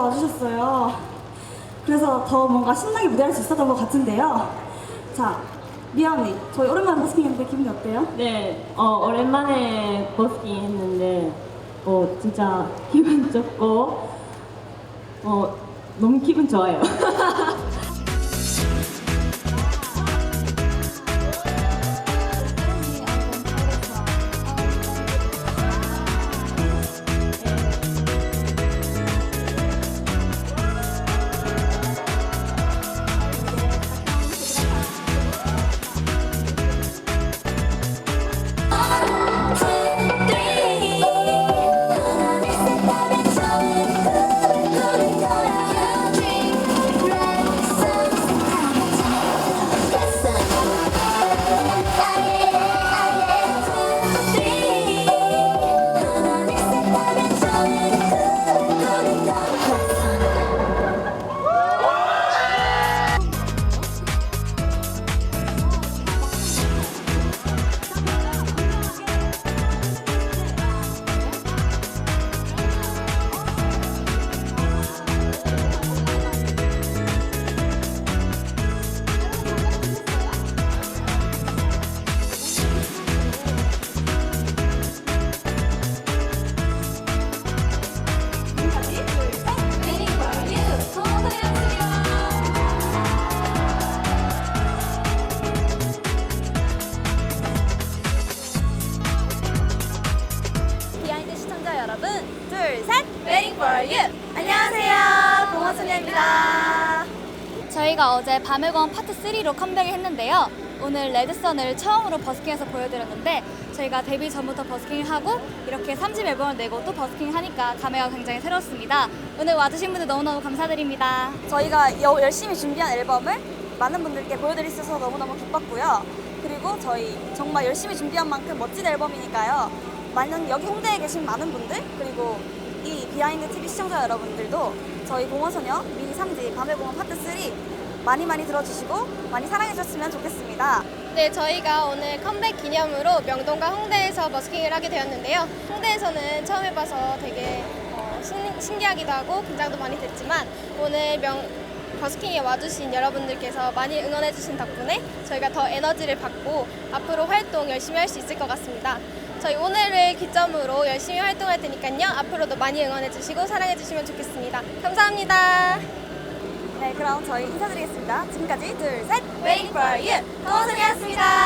와주셨어요. 그래서 더 뭔가 신나게 무대할 수 있었던 것 같은데요. 자, 미아 언니, 저희 오랜만에 버스킹 했는데 기분이 어때요? 네, 어, 오랜만에 버스킹 했는데, 어, 진짜 기분 좋고, 어, 너무 기분 좋아요. 둘, 셋! Waiting for you! 안녕하세요. 동호소녀입니다. 저희가 어제 밤의 공원 파트 3로 컴백을 했는데요. 오늘 레드선을 처음으로 버스킹해서 보여드렸는데 저희가 데뷔 전부터 버스킹을 하고 이렇게 3집 앨범을 내고 또 버스킹을 하니까 감회가 굉장히 새롭습니다. 오늘 와주신 분들 너무너무 감사드립니다. 저희가 여- 열심히 준비한 앨범을 많은 분들께 보여드릴 수 있어서 너무너무 기뻤고요. 그리고 저희 정말 열심히 준비한 만큼 멋진 앨범이니까요. 많은 여기 홍대에 계신 많은 분들 그리고 이 비하인드 TV 시청자 여러분들도 저희 공원소녀 미니 3집 밤의 공원 파트 3 많이 많이 들어주시고 많이 사랑해 주셨으면 좋겠습니다. 네, 저희가 오늘 컴백 기념으로 명동과 홍대에서 버스킹을 하게 되었는데요. 홍대에서는 처음 해봐서 되게 어, 신, 신기하기도 하고 긴장도 많이 됐지만 오늘 명, 버스킹에 와주신 여러분들께서 많이 응원해주신 덕분에 저희가 더 에너지를 받고 앞으로 활동 열심히 할 수 있을 것 같습니다. 저희 오늘을 기점으로 열심히 활동할 테니까요. 앞으로도 많이 응원해주시고 사랑해주시면 좋겠습니다. 감사합니다. 네, 그럼 저희 인사드리겠습니다. 지금까지 둘, 셋! Waiting for you! 공원소녀였습니다. 감사합니다. 안녕!